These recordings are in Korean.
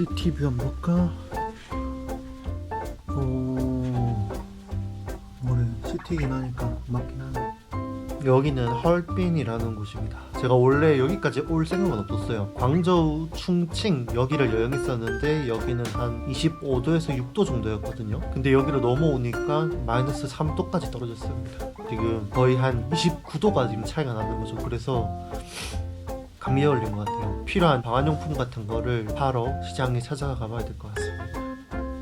시티뷰 한번 볼까? 오, 뭐래 시티긴 하니까 맞긴 하네. 여기는 헐빈이라는 곳입니다. 제가 원래 여기까지 올 생각은 없었어요. 광저우, 충칭 여기를 여행했었는데 여기는 한 25도에서 6도 정도였거든요. 근데 여기로 넘어오니까 마이너스 3도까지 떨어졌습니다. 지금 거의 한 29도가 지금 차이가 나는 거죠. 그래서 감기에 걸린 것 같아요. 필요한 방한용품 같은 거를 사러 시장에 찾아가 봐야 될 것 같습니다.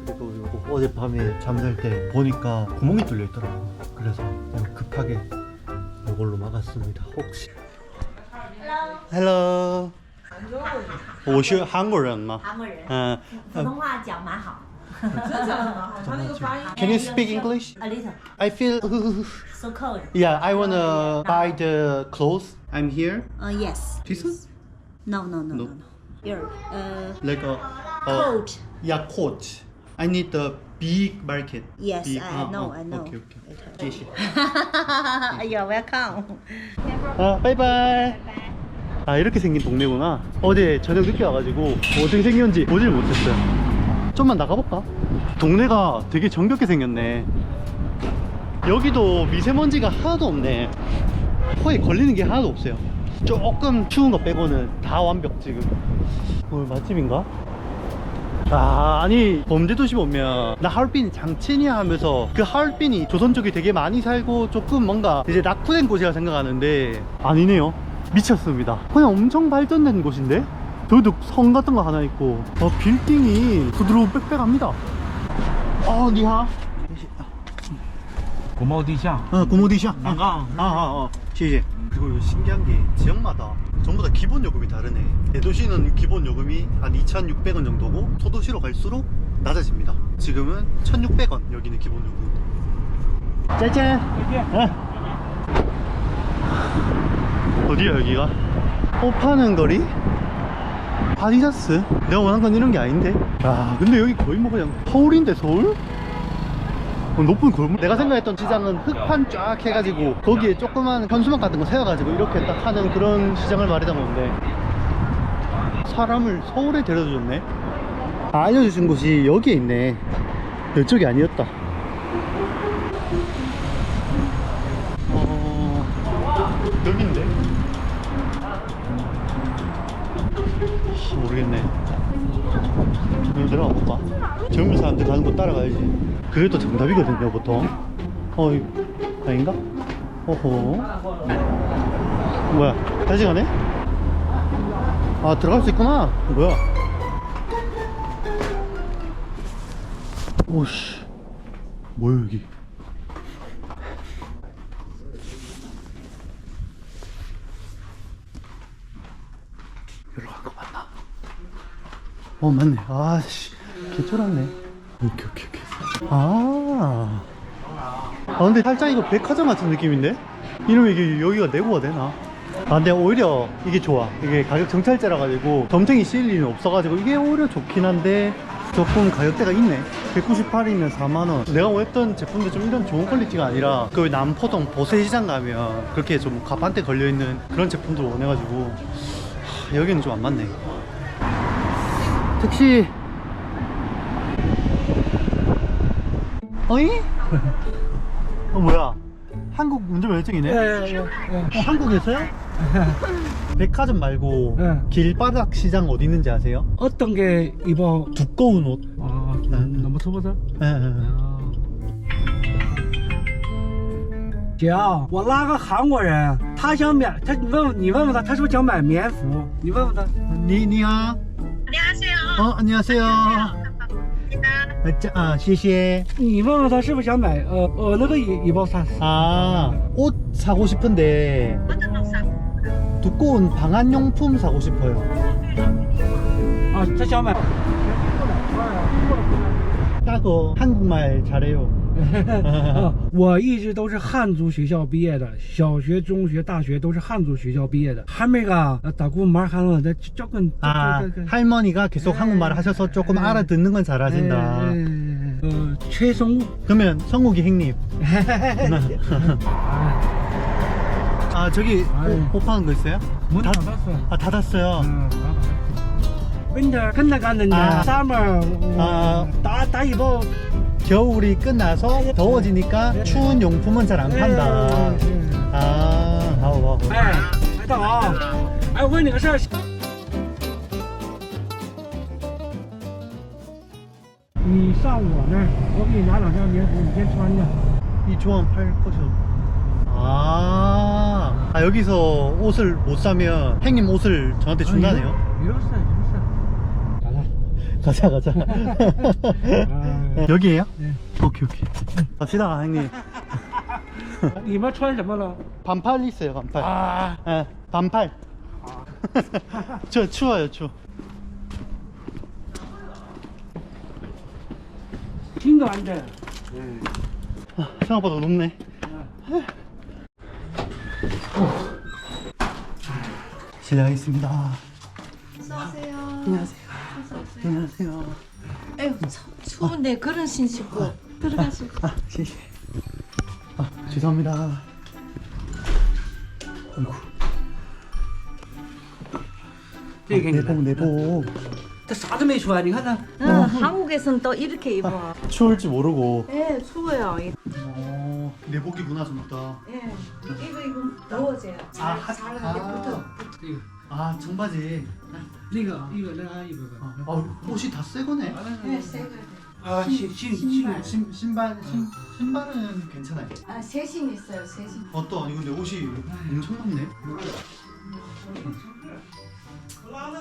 그리고 이거 어젯밤에 잠잘 때 보니까 구멍이 뚫려 있더라고요. 그래서 그냥 급하게 이걸로 막았습니다. 혹시. Hello. 我是韩国人吗？韩国人，嗯、普通话讲蛮好。真讲的蛮好，他那个发音。 Can you speak English? A little, I feel. so cold. Yeah, I wanna buy the clothes. I'm here. Uh, yes. This one? No, no, no, No. no, no. Here, uh, Like a. a coat. Yeah, coat. I need the big market. Yes, Big- I ah, know, ah, I know. Okay, okay. 谢谢。You're welcome. 아, 바이바이. 아, 이렇게 생긴 동네구나. 어제 저녁 늦게 와가지고 어떻게 생겼는지 보질 못했어요. 좀만 나가볼까? 동네가 되게 정겹게 생겼네. 여기도 미세먼지가 하나도 없네. 코에 걸리는 게 하나도 없어요. 조금 추운 거 빼고는 다 완벽 지금. 어, 맛집인가? 아, 아니 범죄도시 보면 나 하얼빈 장첸이야 하면서 그 하얼빈이 조선 쪽이 되게 많이 살고 조금 뭔가 이제 낙후된 곳이라 생각하는데 아니네요 미쳤습니다 그냥 엄청 발전된 곳인데 저기도 성 같은 거 하나 있고 어, 빌딩이 부드러운 빽빽합니다 어 니하 고모디샤? 어, 고모디샤? 난가. 어. 아, 아, 어. 아, 시시. 그리고 신기한 게 지역마다 전부 다 기본 요금이 다르네. 대도시는 기본 요금이 한 2,600원 정도고 소도시로 갈수록 낮아집니다. 지금은 1,600원 여기는 기본 요금. 짜잔. 여기 어. 어디야 여기가? 호파는 거리? 아디다스? 내가 원한 건 이런 게 아닌데. 아 근데 여기 거의 뭐 그냥 서울인데 서울? 어, 높은 골목? 내가 생각했던 시장은 흙판 쫙 해가지고 거기에 조그만 현수막 같은 거 세워가지고 이렇게 딱 하는 그런 시장을 말하다 보는데. 사람을 서울에 데려다 줬네? 아, 알려주신 곳이 여기에 있네. 이쪽이 아니었다. 어... 하, 모르겠네. 여기 들어가 볼까? 젊은 사람들 가는 곳 따라가야지 그게 또 정답이거든요 보통. 어 이- 아닌가? 어허. 뭐야 다시 가네? 아 들어갈 수 있구나. 뭐야? 오씨. 뭐야 여기? 어 맞네. 아씨. 개쩔었네. 오케이 오케이 오케이 아. 아 근데 살짝 이거 백화점 같은 느낌인데? 이러면 이게 여기가 내고가 되나? 아 근데 오히려 이게 좋아 이게 가격 정찰제라 가지고 점탱이 씌일 일은 없어 가지고 이게 오히려 좋긴 한데 조금 가격대가 있네 198이면 4만원 내가 원했던 제품도 좀 이런 좋은 퀄리티가 아니라 그 남포동 보세시장 가면 그렇게 좀 가판대 걸려있는 그런 제품들을 원해가지고 하, 여기는 좀 안 맞네 택시 어이? 어 뭐야? 한국 운전면허증이네? 예, 예, 예. 어, 한국에서요? 백화점 말고 네. 길바닥 시장 어디 있는지 아세요? 어떤 게 입어? 두꺼운 옷. 아, 음. 너무粗不的？ 예, 예, 예. 啊。姐啊，我拉个韩国人，他想买，他你问问你问问他，他是不是想买棉服？你问问他。 니, 니하. 안녕하세요. 어, 안녕하세요. 반갑습니다. 아, 자, 아, 谢谢.你问问他是不是想买呃呃那个一一包三十。 아, 옷 사고 싶은데 어떤 옷 두꺼운 방한용품 사고 싶어요. 啊，他想买。 따고 한국말 잘해요. 啊我一直都是汉族学校毕业的，小学、中学、大学都是汉族学校毕业的。할매가 나고 말하는 데 조금 아, 할머니가 계속 네. 한국말을 하셔서 조금 네. 알아듣는 건 잘하신다. 어, 최성우. 그러면 성욱이 형님. 아, 저기 아유. 옷, 옷 파는 거 있어요? 문 다- 닫았어. 아, 닫았어요. 응, 닫았어. winter 끝나갔는데 아. summer 아. 다, 다 입어 겨울이 끝나서 더워지니까 추운 용품은 잘 안 판다. 예. 아, 하오, 하오. 哎，来大王，哎，我问你个事儿。你上我那儿，我给你拿两件棉服，你先穿着。 이 조합 팔 거죠. 아, 아, 여기서 옷을 못 사면 행님 옷을 저한테 준다네요. 有事有事。 가자, 가자. 아. 여기에요? 네. 오케이, 오케이. 갑시다, 행님. 你们穿什么了？ 반팔 있어요, 반팔. 啊， 예, 반팔. 저 추워요, 추워. 挺暖的。 아, 생각보다 높네. 실례하겠습니다. 어서오세요. 안녕하세요. 안녕하세요. 에휴, 추운데 그런 신시고 들어가시고. 아, 시시. 아, 죄송합니다. 아이고. 아, 내복, 내복. 다 싸움에 좋아하니까. 응, 어. 한국에선 또 이렇게 입어. 아, 추울지 모르고. 예, 추워요. 어. 내복이구나 전부다. 예, 이거 이거 넣어줘요. 아, 잘하게 아. 붙어. 아, 청바지. 아, 네가 이거 내가 입어봐. 어. 아, 옷이 다 새 거네. 네, 네, 새 거예요. 아, 신, 신, 신발. 신, 신발, 아. 신, 신발은 괜찮아요. 아, 세신 있어요, 세신. 어떠? 아니 근데 옷이 엄청 많네.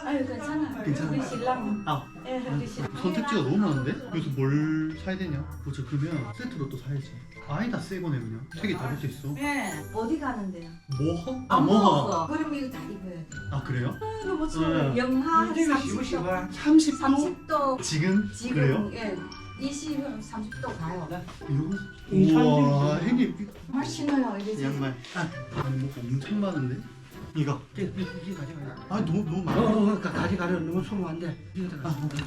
아유, 괜찮아. 괜찮아. 우리 신랑은. 아, 그 선택지가 너무 많은데? 여기서 뭘 사야 되냐? 그렇죠 그러면 세트로 또 사야지 아니다 새 거네 그냥 색이 다 붙어 있어 네. 어디 가는데요? 뭐? 아 뭐하? 그럼 이거 다 입어야 돼. 아 그래요? 이거 뭐지? 네. 영하 30도. 30도? 30도. 지금? 지금 그래요? 예. 20, 30도 가요. 이거? 우와 형님 맛있어요. 이게 양말 아, 아니 뭐 엄청 많은데? 이거 这个必须가져가야 아 너무 너무 어, 많아 어, 가- 가져가려 너무 소모 안 돼. 이거 다 가져.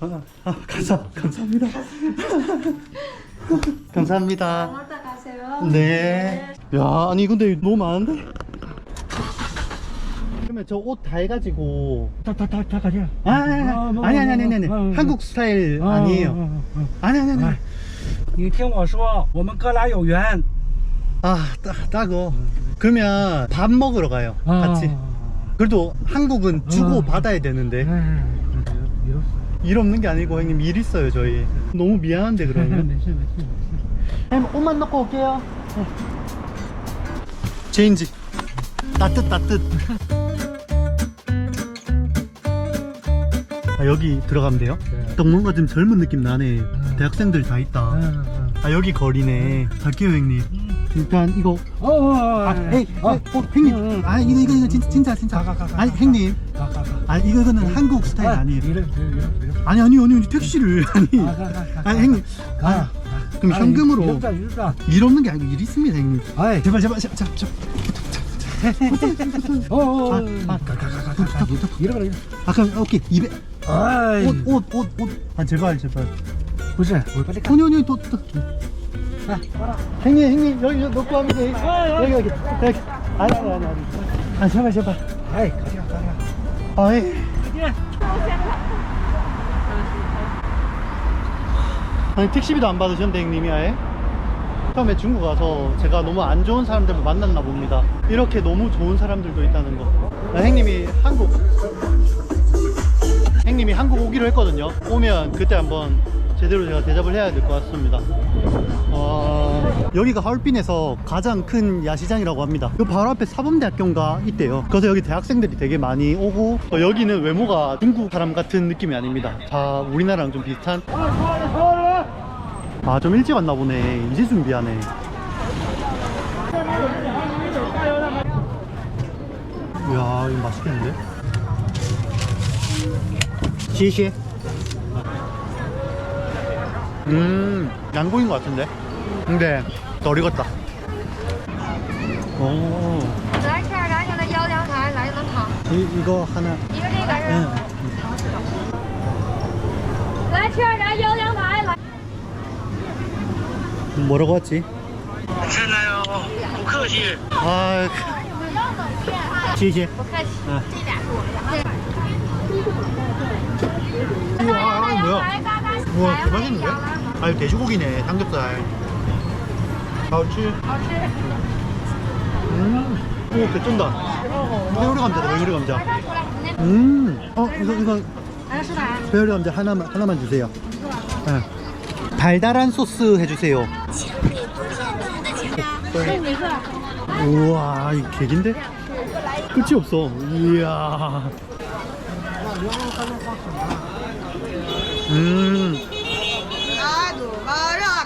아, 아 감사, 감사합니다 감사합니다 왔다 가세요. 네. 야, 아니 근데 너무 많은데? 그러면 저 옷 다 해가지고 다, 다, 다, 다 가져. 아, 아니 아니 아니 아니 아니, 아니. 어, 어, 한국 스타일 어, 아니에요. 어, 어, 어. 아니 아니 아니. 哎，你听我说，我们哥俩有缘。 아 따, 따고. 그러면 밥 먹으러 가요 아, 아 같이. 아, 아. 그래도 한국은 주고 아, 받아야 되는데. 네, 네, 네. 일 없는 게 아니고 형님 일 있어요 저희. 너무 미안한데 그러면. 형님 옷만 넣고 올게요. 네. 체인지. 따뜻 따뜻. 아, 여기 들어가면 돼요? 네. 뭔가 좀 젊은 느낌 나네. 대학생들 다 있다. 아 여기 거리네. 갈게요 형님. 일단 이거 어, 어, 어, 아, 에이, 어, 어, 형님. 아, 이거 이거 이거 진짜 진짜 진짜. 가, 가, 가, 아니, 가, 형님. 가, 가, 가. 아, 이거 이거는 한국 스타일 아, 아니에요. 이래, 이래, 이래. 아니, 아니, 아니, 아니 택시를 아니. 아, 가, 가, 가, 아니, 형님. 가, 아, 가. 그럼 아니, 현금으로 일 없는 게 아니고 일 있습니다, 형님. 아, 제발 제발 제발 제발. 어, 아, 가, 가, 가, 가, 가. 가, 아, 그럼 오케이. 200. 아, 옷, 옷, 옷, 옷. 아, 제발, 제발. 보자. 빨리 가. 아니, 아니, 또, 또. 아, 형님 형님 여기 놓고 하면 돼. 여기 여기 여기. 아니 아니 아니 아니. 아 제발 제발. 哎，가져가 가져가. 아이. 아니 택시비도 안 받으셨는데 형님이 아예? 처음에 중국 가서 제가 너무 안 좋은 사람들을 만났나 봅니다 이렇게 너무 좋은 사람들도 있다는 거 아, 형님이 한국 형님이 한국 오기로 했거든요 오면 그때 한번 제대로 제가 대접을 해야 될 것 같습니다 어, 여기가 하얼빈에서 가장 큰 야시장이라고 합니다. 이 바로 앞에 사범대학교인가 있대요. 그래서 여기 대학생들이 되게 많이 오고 어, 여기는 외모가 중국 사람 같은 느낌이 아닙니다. 다 우리나라랑 좀 비슷한. 아 좀 일찍 왔나 보네. 이제 준비하네. 이야 이거 맛있겠는데? 시시. 음 양고기인 것 같은데 근데 덜 익었다 오 来吃点咱现在摇两台，来一能汤， 이, 이거 하나 一个这个是。 응. 来吃点咱摇两台，来。 뭐라고 했지? 괜찮아요. 부커시. 아 시시 不客气，嗯这俩是我们的。 우와 이거 뭐야 우와 개 맛있는데? 아 이거 돼지고기네 삼겹살 아우치? 음오 개쩐다. 회오리 감자다 회오리 감자. 음어 이거 이거. 회오리 감자 하나만 하나만 주세요. 네. 달달한 소스 해주세요. 우와 이 개긴데? 끝이 없어. 이야. 음. 이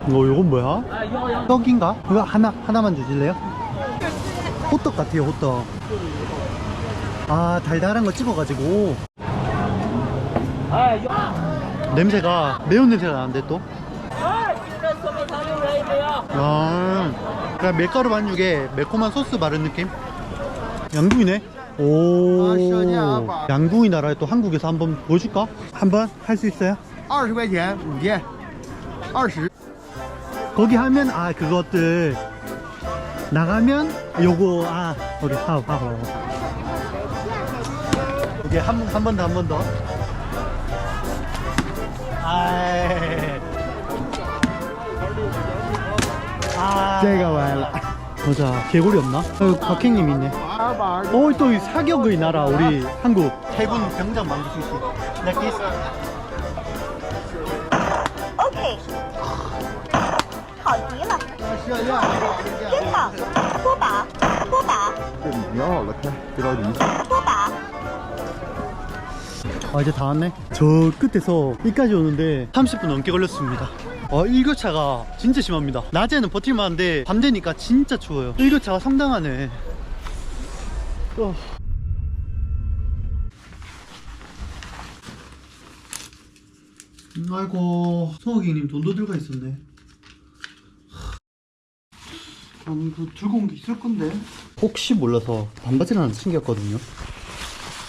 어, 이건 뭐야? 떡인가? 이거 하나, 하나만 주실래요? 호떡 같아요, 호떡. 아, 달달한 거 찍어가지고. 냄새가, 매운 냄새가 나는데 또? 아, 그냥 밀가루 반죽에 매콤한 소스 바른 느낌? 양궁이네? 오, 양궁이 나라에 또 한국에서 한번 보여줄까? 한번 할 수 있어요? 二十块钱五件，二十。 거기 하면, 아, 그것들. 나가면, 요거, 아, 우리 하고, 하고. 이게 한, 한 번 더, 한 번 더. 아이. 아. 제가 와라. 보자, 개구리 없나? 어, 박행님이 있네. 어, 또이 사격의 나라, 우리 한국. 해군 병장 만들 수 있어. 나 了，真棒！拖把，拖把，这你要好了，看，别着急。拖把。 아 이제 다 왔네 저 끝에서 여기까지 오는데 30분 넘게 걸렸습니다 어 일교차가 진짜 심합니다 낮에는 버틸만한데 밤 되니까 진짜 추워요 일교차가 상당하네 어. 음, 아이고 성욱이님 돈도 들어가 있었네 아니 이거 들고 온 게 있을 건데 혹시 몰라서 반바지를 하나 챙겼거든요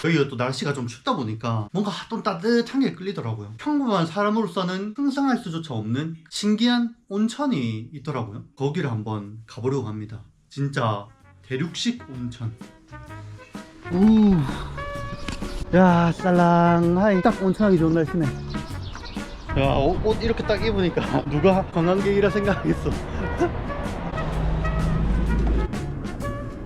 여기가 또 날씨가 좀 춥다 보니까 뭔가 좀 따뜻한 게 끌리더라고요. 평범한 사람으로서는 상상할 수조차 없는 신기한 온천이 있더라고요. 거기를 한번 가보려고 합니다. 진짜 대륙식 온천. 우. 야, 쌀랑하이. 딱 온천하기 좋은 날씨네. 야, 옷, 옷 이렇게 딱 입으니까 누가 관광객이라 생각하겠어.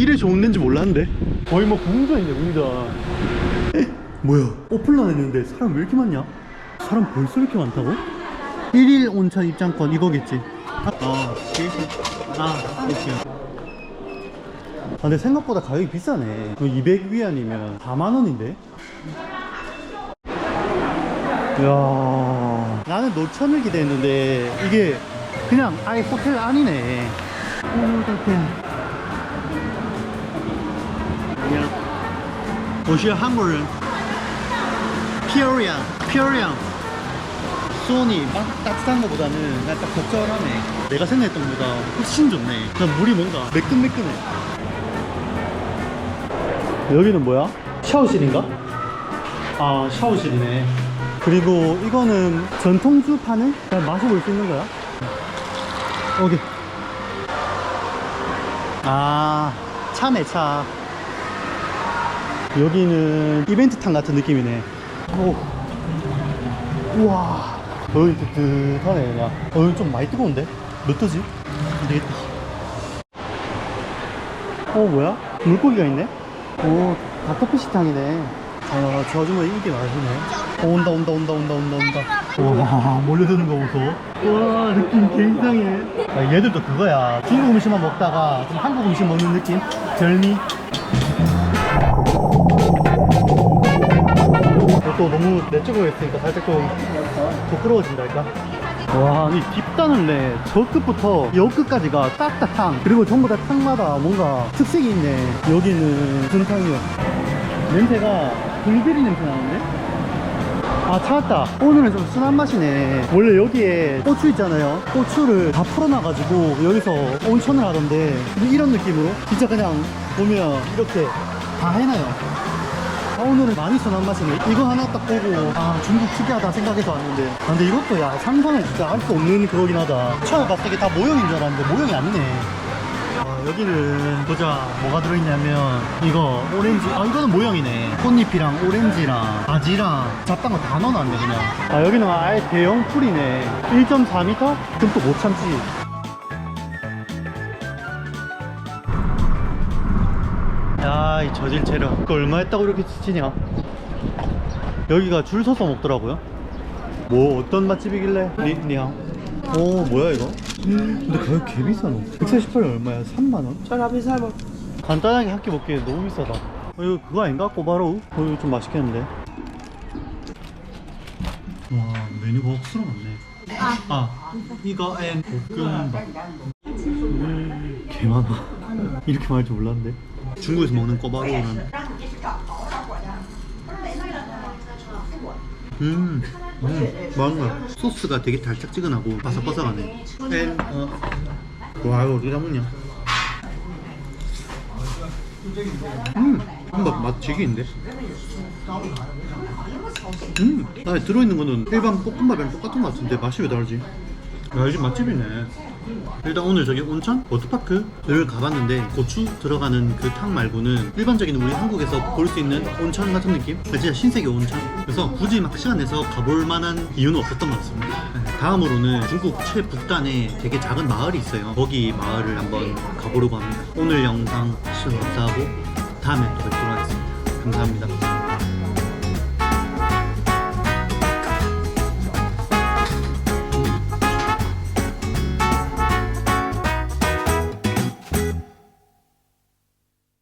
이래 좋은 데인지 몰랐는데. 거의 뭐 궁전이네 궁전. 뭐야? 오픈런 했는데 사람 왜 이렇게 많냐? 사람 벌써 이렇게 많다고? 1일 온천 입장권 이거겠지? 아, 아, 아, 오케이. 아, 근데 생각보다 가격이 비싸네. 200위안이면 4만 원인데? 이야, 나는 노천을 기대했는데 이게 그냥 아예 호텔 안이네. 오, 어떡해. 我是韩国人，漂亮漂亮。 수온이 막 따뜻한 것보다는 그냥 딱 적절하네. 내가 생각했던 것보다 훨씬 좋네. 그냥 물이 뭔가 매끈매끈해. 여기는 뭐야? 샤워실인가? 아 샤워실이네. 그리고 이거는 전통주 파는 그냥 마셔볼 수 있는 거야? 오케이. 아 차네 차. 여기는 이벤트탕 같은 느낌이네. 오. 우와. 어이, 뜨뜻하네, 야. 어이, 좀 많이 뜨거운데? 몇 도지? 안 되겠다. 어, 뭐야? 물고기가 있네? 오, 닥터피시탕이네. 아, 저 아줌마 인기 많으시네. 어, 온다, 온다, 온다, 온다, 온다, 온다. 와, 몰려드는 거 보소. 와, 느낌 개 이상해. 아, 얘들도 그거야. 중국 음식만 먹다가 좀 한국 음식 먹는 느낌? 별미? 또 너무 내쪽으로 했으니까 살짝 좀 부끄러워진달까? 와, 이 뒷단을 내. 저 끝부터 여 끝까지가 딱 다 탕. 그리고 전부 다 탕마다 뭔가 특색이 있네. 여기는 무슨 탕이요? 냄새가 불비리 냄새 나는데? 아 찾았다 오늘은 좀 순한 맛이네 원래 여기에 고추 있잖아요 고추를 다 풀어놔가지고 여기서 온천을 하던데 이런 느낌으로 진짜 그냥 보면 이렇게 다 해놔요 아, 오늘은 많이 순한 맛이네 이거 하나 딱 보고 아 중국 특이하다 생각해서 왔는데. 아, 근데 이것도 야 상상을 진짜 할 수 없는 그거긴 하다. 처음에 봤을 때 이게 다 모형인 줄 알았는데 모형이 아니네. 아, 여기는 보자 뭐가 들어있냐면 이거 오렌지 아 이거는 모형이네. 꽃잎이랑 오렌지랑 바지랑 잡다한 거다 넣어놨네 그냥. 아 여기는 아예 대형 풀이네. 1.4m? 그럼 또 못 참지 야이 저질 체력 그거 얼마 했다고 이렇게 치냐? 여기가 줄 서서 먹더라고요. 뭐 어떤 맛집이길래? 니, 니양 오. 뭐야 이거? 근데 가격 개 비싸노 148원 얼마야? 3만원? 잘 비싸면 간단하게 한 끼 먹기에 너무 비싸다. 어, 이거 그거 아닌가? 꼬바로우? 어, 이거 좀 맛있겠는데. 와 메뉴가 억수로 많네. 아, 이거 앤 볶음밥. 음, 개 많아. 이렇게 많을 줄 몰랐는데 중국에서 먹는 꼬바로우는 음, 음, 맛있네 소스가 되게 달짝지근하고 바삭바삭하네 앤, 어. 와 이거 어떻게 다 먹냐 음, 한박 맛 지기인데? 음, 안에 들어있는 거는 일반 볶음밥이랑 똑같은 것 같은데 맛이 왜 다르지? 야, 이집 맛집이네. 일단 오늘 저기 온천 워터파크를 가봤는데 고추 들어가는 그 탕 말고는 일반적인 우리 한국에서 볼 수 있는 온천 같은 느낌? 진짜 신세계 온천. 그래서 굳이 막 시간 내서 가볼 만한 이유는 없었던 것 같습니다. 네, 다음으로는 중국 최북단에 되게 작은 마을이 있어요. 거기 마을을 한번 가보려고 합니다. 오늘 영상 시청 감사하고 다음에 또 뵙도록 하겠습니다. 감사합니다.